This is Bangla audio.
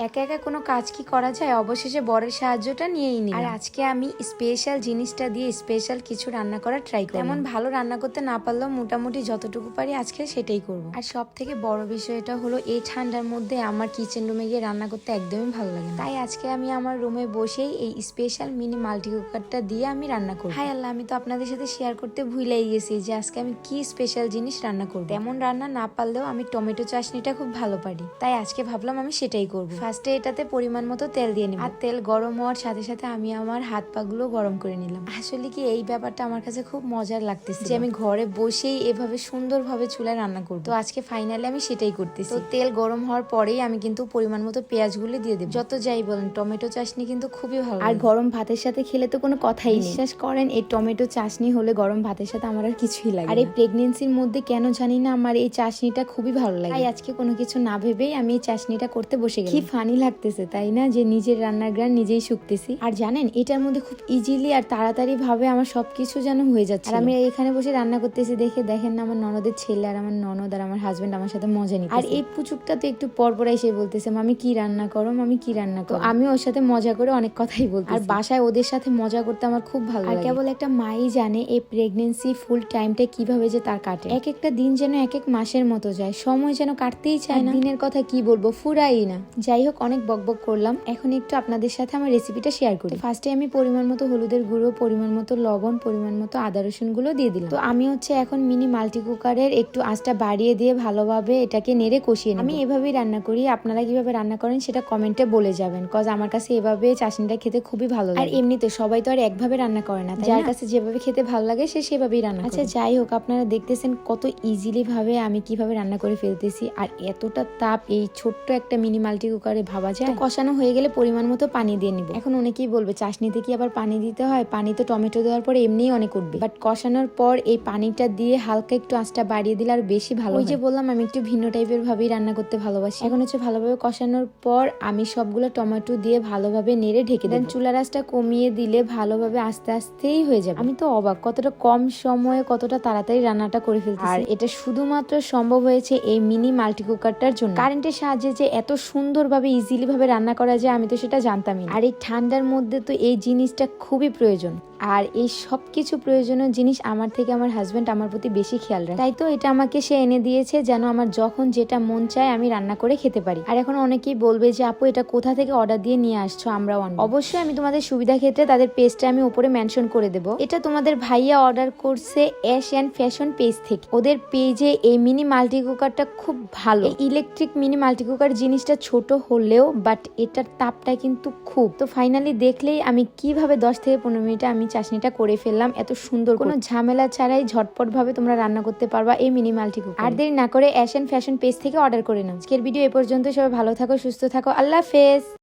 একা একা কোনো কাজ কি করা যায়? অবশেষে বরের সাহায্যটা নিয়েই নিই আর আজকে আমি স্পেশাল জিনিসটা দিয়ে স্পেশাল কিছু রান্না করার ট্রাই করি এমন ভালো রান্না করতে না পারলেও মোটামুটি যতটুকু পারি আজকে সেটাই করব। আর সব থেকে বড় বিষয়টা হলো এই ঠান্ডার মধ্যে আমার কিচেন রুমে গিয়ে রান্না করতে একদমই ভালো লাগে তাই আজকে আমি আমার রুমে বসেই এই স্পেশাল মিনি মাল্টি কুকারটা দিয়ে আমি রান্না করব। হাই আল্লাহ আমি তো আপনাদের সাথে শেয়ার করতে ভুলেই গেছি যে আজকে আমি কি স্পেশাল জিনিস রান্না করব। তেমন রান্না না পারলেও আমি টমেটো চাশনিটা খুব ভালো পারি। তাই আজকে ভাবলাম আমি সেটাই করব। ফার্স্টে এটাতে পরিমাণ মতো তেল দিয়ে নিব। আর তেল গরম হওয়ার সাথে সাথে আমি আমার হাত পা গুলো গরম করে নিলাম। আসলে কি এই ব্যাপারটা আমার কাছে খুব মজার লাগতেছে যে আমি ঘরে বসেই এভাবে সুন্দরভাবে চুলায় রান্না করব। তো আজকে ফাইনালি আমি সেটাই করতেছি। তো তেল গরম হওয়ার পরেই আমি কিন্তু পরিমাণ মতো পেঁয়াজগুলো দিয়ে দেবো। যত যাই বলেন টমেটো চাশনি কিন্তু খুবই ভালো আর গরম ভাতের সাথে খেলে তো কোনো কথাই বিশ্বাস করেন এই টমেটো চাশনি হলে গরম ভাতের সাথে আমার আর কিছুই লাগে আর এই প্রেগনেন্সির মধ্যে কেন জানি না আমার এই চাশনিটা খুবই ভালো লাগে। তাই আজকে কোনো কিছু না ভেবেই আমি এই চাশনিটা করতে বসে গেলাম। কি ফানি লাগতেছে তাই না? যে নিজের রান্নার গ্রান নিজেই শুকতেছি। আর জানেন এটার মধ্যে খুব ইজিলি আর তাড়াতাড়ি ভাবে আমার সবকিছু যেন হয়ে যাচ্ছে আর আমি এখানে বসে রান্না করতেছি দেখে দেখেন না আমার ননদের ছেলে আর আমার ননদ আর আমার হাজবেন্ড আমার সাথে মজা নিচ্ছে আর এই পুচুকটা তো একটু পর পর এসে বলতেছে আমি কি রান্না করো? আমি কি রান্না করো? আমি ওর সাথে মজা করে অনেক কথাই বলতে আর বাসায় ওদের সাথে মজা করতে আমার খুব ভালো লাগে। আর কেবল একটা মাই জানে এই প্রেগনেন্সি ফুল টাইমটা কীভাবে যে তার কাটে। এক একটা দিন যেন এক এক মাসের মতো যায়। সময় যেন কাটতেই চায় না। দিনের কথা কি বলব? ফুরাই না। যাই হোক অনেক বকবক করলাম। এখন একটু আপনাদের সাথে আমার রেসিপিটা শেয়ার করি। ফার্স্টে আমি পরিমাণ মতো হলুদের গুঁড়ো পরিমাণ মতো লবণ পরিমাণ মতো আদা রসুনগুলো দিয়ে দিলাম। তো আমি হচ্ছে এখন মিনি মাল্টি কুকারের একটু আঁচটা বাড়িয়ে দিয়ে ভালোভাবে এটাকে নেড়ে কষিয়ে নিই আমি এভাবেই রান্না করি। আপনারা কীভাবে রান্না করেন সেটা কমেন্টে বলে যাবেন কজ আমার কাছে এভাবে চাশনিটা খেতে খুবই ভালো লাগে। আর এমনিতে সবাই তো আর একভাবে রান্না করে না যার কাছে যেভাবে খেতে ভালো লাগে সে সেভাবেই রান্না আচ্ছা যাই হোক আপনারা দেখতেছেন কত ইজিলি ভাবে আমি কীভাবে রান্না করে ফেলতেছি। আর এতটা তাপ এই ছোট্ট একটা মিনি মাল্টি কুকারে ভাবা যায়। কষানো হয়ে গেলে পরিমাণ মতো পানি দিয়ে নিব। এখন অনেকেই বলবে চাশনিতে কি আবার পানি দিতে হয়? পানি তো টমেটো দেওয়ার পরে এমনিই অনেক উঠবে। বাট কষানোর পর এই পানিটা দিয়ে হালকা একটু আঁচটা বাড়িয়ে দিলে আর বেশি ভালো ওই যে বললাম আমি একটু ভিন্ন টাইপের ভাবেই রান্না করতে ভালোবাসি। এখন হচ্ছে ভালোভাবে কষানোর পর আমি সবগুলো টমেটো দিয়ে ভালোভাবে নেড়ে ঢেকে দেন চুলার আঁচটা কমিয়ে দিলে ভালোভাবে আস্তে আস্তেই হয়ে যাবে। আমি তো অবাক কতটা কম সময়ে কতটা তাড়াতাড়ি রান্নাটা করে ফেলতে আর এটা শুধুমাত্র সম্ভব হয়েছে এই মিনি মাল্টি কুকারটার জন্য। কারেন্টের সাহায্যে যে এত সুন্দরভাবে ইজিলি ভাবে রান্না করা যায়, আমি তো সেটা জানতামই না। আর এই ঠান্ডার মধ্যে তো এই জিনিসটা খুবই প্রয়োজন আর এই সব কিছু প্রয়োজনীয় জিনিস আমার থেকে আমার হাজব্যান্ড আমার প্রতি বেশি খেয়াল রাখে। তাই তো এটা আমাকে সে এনে দিয়েছে যেন আমার যখন যেটা মন চায় আমি রান্না করে খেতে পারি। আর এখন অনেকেই বলবে যে, আপু, এটা কোথা থেকে অর্ডার দিয়ে নিয়ে আসছো? আমরা অবশ্যই আমি তোমাদের সুবিধা ক্ষেত্রে তাদের পেজটা আমি উপরে মেনশন করে দেব। এটা তোমাদের ভাইয়া অর্ডার করছে অ্যাশ অ্যান্ড ফ্যাশন পেজ থেকে। ওদের পেজে এই মিনি মাল্টি কুকারটা খুব ভালো। ইলেকট্রিক মিনি মাল্টি কুকার জিনিসটা ছোট হলেও বাট এটার তাপটা কিন্তু খুব। তো ফাইনালি দেখলেই আমি কীভাবে দশ থেকে পনেরো মিনিটে আমি চাশনিটা করে ফেললাম। এত সুন্দর কোনো ঝামেলা ছাড়াই ঝটপট ভাবে তোমরা রান্না করতে পারবা এই মিনিমালটি আর দেরি না করে অ্যাশ অ্যান্ড ফ্যাশন পেজ থেকে অর্ডার করে নাও। আজকের ভিডিও এ পর্যন্ত সবাই ভালো থাকো সুস্থ থাকো। আল্লাহ হাফেজ।